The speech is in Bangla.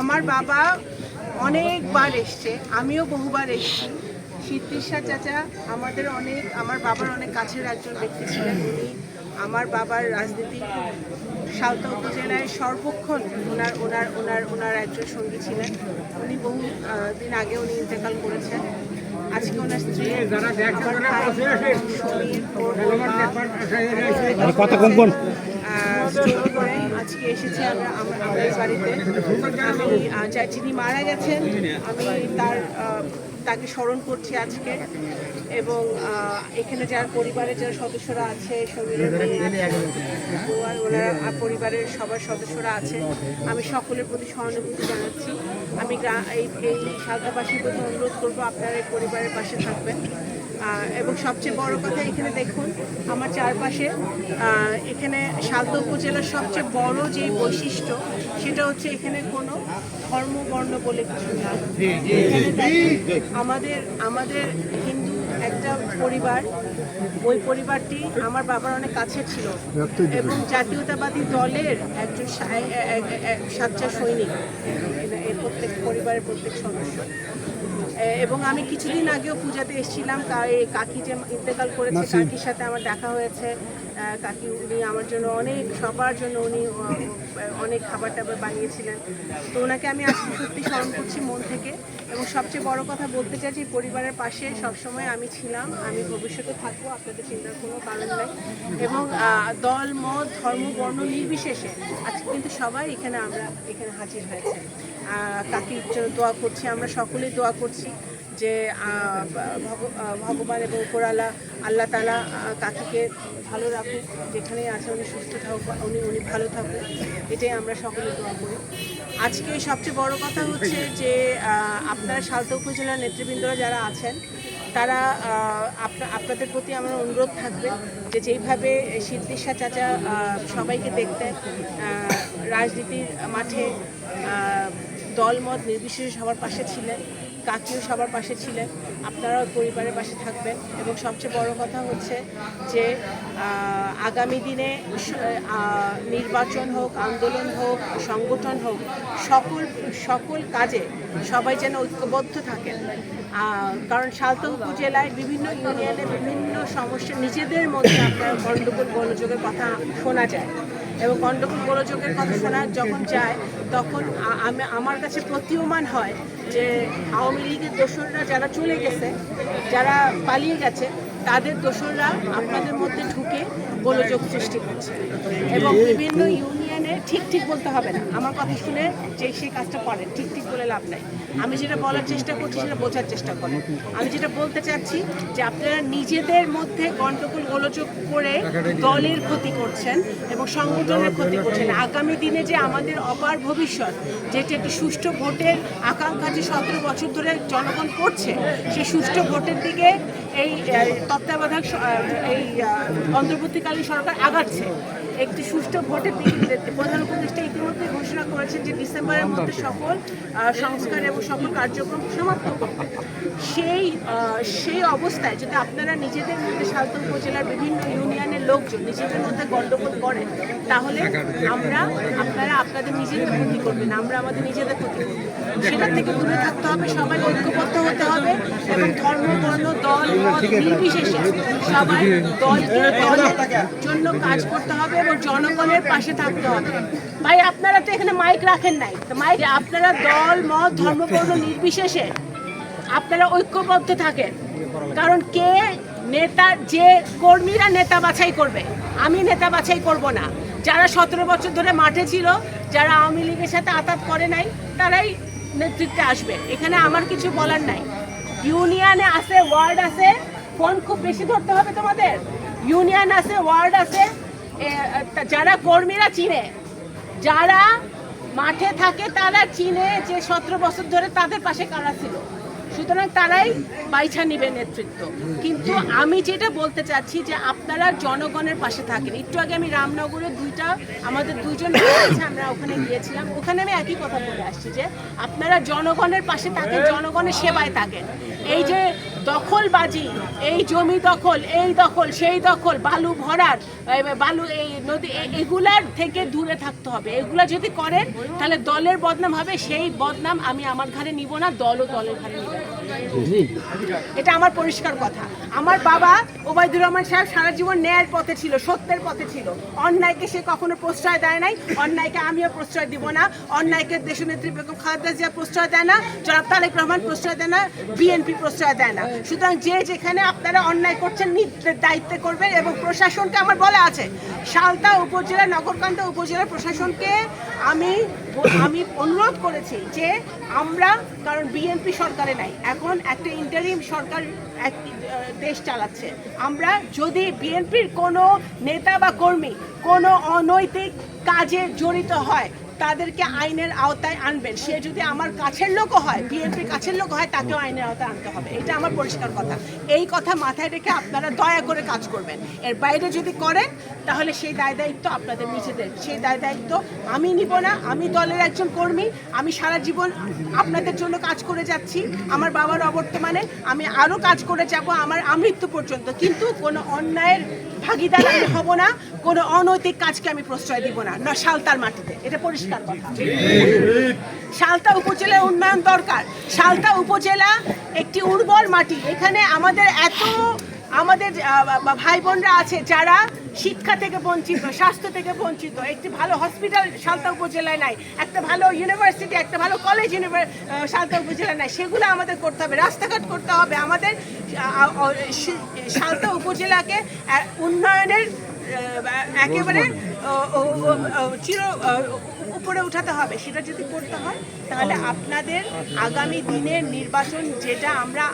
আমার বাবা অনেকবার এসছে আমিও বহুবার এসেছি। সিদ্দিশা চাচা আমাদের অনেক আমার বাবার অনেক কাছের একজন ব্যক্তি ছিলেন উনি। আমার বাবার রাজনীতি সালতা উপজেলায় সর্বক্ষণ ওনার ওনার ওনার ওনার একজন সঙ্গী ছিলেন। উনি বহু দিন আগে উনি ইন্তেকাল করেছেন। আজকে ওনার স্ত্রী কত করে আজকে এসেছি আমরা আমাদের বাড়িতে। আমি যিনি মারা গেছেন, আমি তার তাকে স্মরণ করছি আজকে এবং এখানে যার পরিবারের যারা সদস্যরা আছে ওনারা পরিবারের সবার সদস্যরা আছে, আমি সকলের প্রতি সহানুভূতি জানাচ্ছি। আমি এই এই সালতাবাসীর প্রতি অনুরোধ করব, আপনারা এই পরিবারের পাশে থাকবেন। এবং সবচেয়ে বড় কথা এখানে দেখুন, আমার চারপাশে এখানে সালতা উপজেলার সবচেয়ে বড় যে বৈশিষ্ট্য, সেটা হচ্ছে এখানে কোনো ধর্ম বর্ণ বলে কিছু না। আমাদের আমাদের হিন্দু একটা পরিবার, ওই পরিবারটি আমার বাবার অনেক কাছে ছিল এবং জাতীয়তাবাদী দলের একজন সাচ্চা সৈনিক প্রত্যেক পরিবারের প্রত্যেক সদস্য। এবং আমি কিছুদিন আগেও পূজাতে এসেছিলাম কাকি যে ইন্তেকাল করেছে কাকির সাথে আমার দেখা হয়েছে। কাকি উনি আমার জন্য অনেক, সবার জন্য উনি অনেক খাবার টাবার বানিয়েছিলেন। তো ওনাকে আমি আজকে সত্যি স্মরণ করছি মন থেকে এবং সবচেয়ে বড় কথা বলতে চাই যে পরিবারের পাশে সবসময় আমি ছিলাম, আমি ভবিষ্যতে থাকব, আপনাদের চিন্তার কোনো কারণ নাই। এবং দল, মত, ধর্ম, বর্ণ নির্বিশেষে আজকে কিন্তু সবাই এখানে আমরা, এখানে হাজির হয়েছে। কাকির জন্য দোয়া করছি, আমরা সকলেই দোয়া করছি। যে ভগবান এবং উপরালা আল্লাহ তালা কাকিকে ভালো রাখুক, যেখানেই আছে উনি সুস্থ থাকুক, উনি উনি ভালো থাকুক, এটাই আমরা সকলে দোয়া করি। আজকে সবচেয়ে বড় কথা হচ্ছে যে আপনারা সালতা উপজেলার নেতৃবৃন্দরা যারা আছেন, তারা আপনাদের প্রতি আমার অনুরোধ থাকবে যে, যেইভাবে সিদ্দিশা চাচা সবাইকে দেখতেন রাজনীতির মাঠে দলমত নির্বিশেষে সবার পাশে ছিলেন কাকিও সবার পাশে ছিলেন, আপনারাও পরিবারের পাশে থাকবেন এবং সবচেয়ে বড় কথা হচ্ছে যে আগামী দিনে নির্বাচন হোক, আন্দোলন হোক, সংগঠন হোক, সকল সকল কাজে সবাই যেন ঐক্যবদ্ধ থাকেন। কারণ সালতা উপজেলায় বিভিন্ন ইউনিয়নে বিভিন্ন সমস্যা নিজেদের মধ্যে আপনার গণ্ডগোল গোলযোগের কথা শোনা যায় এবং গণ্ডগোল গোলযোগের কথা শোনা যখন যায়, তখন আমি, আমার কাছে প্রতীয়মান হয় যে আওয়ামী লীগের দোসররা যারা চলে গেছে, যারা পালিয়ে গেছে, তাদের দোসররা আপনাদের মধ্যে ঢুকে গোলযোগ সৃষ্টি করছে। এবং বিভিন্ন ইউনিয়নে ঠিক ঠিক বলতে হবে না। আমার কথা শুনে যে সেই কাজটা করেন ঠিক ঠিক বলে লাভ নাই। আমি যেটা বলার চেষ্টা করছি সেটা বোঝার চেষ্টা করেন। আমি যেটা বলতে চাচ্ছি যে আপনারা নিজেদের মধ্যে গণ্ডগোল গোলযোগ করে দলের ক্ষতি করছেন এবং সংগঠনের ক্ষতি করছেন। আগামী দিনে যে আমাদের অপার ভবিষ্যৎ, যেটি একটি সুষ্ঠু ভোটের আকাঙ্ক্ষা যে সতেরো বছর ধরে জনগণ করছে, সেই সুষ্ঠু ভোটের দিকে এই তত্ত্বাবধায়ক এই অন্তর্বর্তীকালীন সরকার আগাচ্ছে। একটি সুষ্ঠু ভোটের দিকে প্রধান উপদেষ্টা ইতিমধ্যে ঘোষণা করেছেন যে ডিসেম্বরের মধ্যে সকল সংস্কার এবং সকল কার্যক্রম সমাপ্ত করবে। সেই সেই অবস্থায় যদি আপনারা নিজেদের মধ্যে সালতা উপজেলার বিভিন্ন ইউনিয়নের লোকজন, নিজেদের মধ্যে গণ্ডগোল করেন তাহলে আমরা, আপনারা আপনাদের নিজেদের ক্ষতি করবেন, আমরা আমাদের নিজেদের ক্ষতি করব। সেটার থেকে দূরে থাকতে হবে, সবাই ঐক্যবদ্ধ হতে হবে এবং ধর্ম, বর্ণ, দল নির্বিশেষে সবাই দলকে দলের জন্য কাজ করতে হবে এবং জনগণের পাশে থাকতে হবে। ভাই, আপনারা তো এখানে মাইক রাখেন নাই। মাইক আপনারা দল, মত, ধর্ম, বর্ণ নির্বিশেষে আপনারা ঐক্যবদ্ধ থাকেন। কারণ কে নেতা, যে কর্মীরা নেতা বাছাই করবে, আমি নেতা বাছাই করব না। যারা সতেরো বছর ধরে মাঠে ছিল, যারা আওয়ামী লীগের সাথে আতাত করে নাই, তারাই নেতৃত্বে আসবে। এখানে আমার কিছু বলার নাই। ইউনিয়নে আছে, ওয়ার্ড আছে, ফোন খুব বেশি ধরতে হবে তোমাদের। ইউনিয়ন আছে, ওয়ার্ড আছে যারা কর্মীরা চিনে, যারা মাঠে থাকে, তারা চিনে যে সতেরো বছর ধরে তাদের পাশে কারা ছিল। সুতরাং তারাই বাইছা নিবে নেতৃত্ব। কিন্তু আমি যেটা বলতে চাচ্ছি যে আপনারা জনগণের পাশে থাকেন। একটু আগে আমি রামনগরে দুইটা, আমাদের দুইজন ভাই আমরা ওখানে গিয়েছিলাম। ওখানে আমি একই কথা বলে আসছি যে আপনারা জনগণের পাশে থাকেন, জনগণের সেবায় থাকেন। এই যে দখলবাজি এই জমি দখল, এই দখল, সেই দখল, বালু ভরার বালু, এই নদী এগুলার থেকে দূরে থাকতে হবে এগুলা যদি করেন, তাহলে দলের বদনাম হবে, সেই বদনাম আমি আমার ঘরে নিব না, দলও দলের ঘরে নিব না। এটা আমার পরিষ্কার কথা। আমার বাবা ওবায়দুর রহমান সাহেব সারা জীবন ন্যায়ের পথে ছিল, সত্যের পথে ছিল। অন্যায়কে সে কখনো প্রশ্রয় দেয় নাই, অন্যায়কে আমিও প্রশ্রয় দিব না, অন্যায়কে দেশনেত্রী বেগম খালেদা জিয়া প্রশ্রয় দেয় না, জনাব তারেক রহমান প্রশ্রয় দেয় না, বিএনপি প্রশ্রয় দেয় না। সুতরাং যে যেখানে আপনারা অন্যায় করছেন দায়িত্বে করবেন এবং প্রশাসনকে আমার বলা আছে, সালতা উপজেলা নগরকান্দা উপজেলা প্রশাসনকে আমি আমি অনুরোধ করেছি যে আমরা, কারণ বিএনপি সরকারে নাই, এখন একটা ইন্টারিম সরকার দেশ চালাচ্ছে। আমরা যদি বিএনপির কোনো নেতা বা কর্মী কোনো অনৈতিক কাজে জড়িত হয় তাদেরকে আইনের আওতায় আনবেন। সে যদি আমার কাছের লোকও হয়, বিএনপির কাছের লোক হয়, তাকেও আইনের আওতায় আনতে হবে। এটা আমার পরিষ্কার কথা। এই কথা মাথায় রেখে আপনারা দয়া করে কাজ করবেন। এর বাইরে যদি করেন, তাহলে সেই দায় দায়িত্ব আপনাদের নিজেদের। সেই দায় দায়িত্ব আমি নিব না। আমি দলের একজন কর্মী। আমি সারা জীবন আপনাদের জন্য কাজ করে যাচ্ছি। আমার বাবার অবর্তমানে আমি আরও কাজ করে যাব। আমার আমৃত্যু পর্যন্ত। কিন্তু কোনো অন্যায়ের ভাগিদার আমি হব না, কোনো অনৈতিক কাজকে আমি প্রশ্রয় দিব না। না, সালতার মাটিতে। এটা পরিষ্কার কথা। সালতা উপজেলা উন্নয়ন দরকার। সালতা উপজেলা একটি উর্বর মাটি। এখানে আমাদের এত, আমাদের ভাই বোনরা আছে যারা শিক্ষা থেকে বঞ্চিত স্বাস্থ্য থেকে বঞ্চিত একটি ভালো হসপিটাল সালতা উপজেলায় নাই একটা ভালো ইউনিভার্সিটি একটা ভালো কলেজ সালতা উপজেলায় নাই সেগুলো আমাদের করতে হবে রাস্তাঘাট করতে হবে আমাদের সালতা উপজেলাকে উন্নয়নের একেবারে চির উপরে উঠাতে হবে সেটা যদি করতে হয় তাহলে আপনাদের আগামী দিনের নির্বাচন যেটা আমরা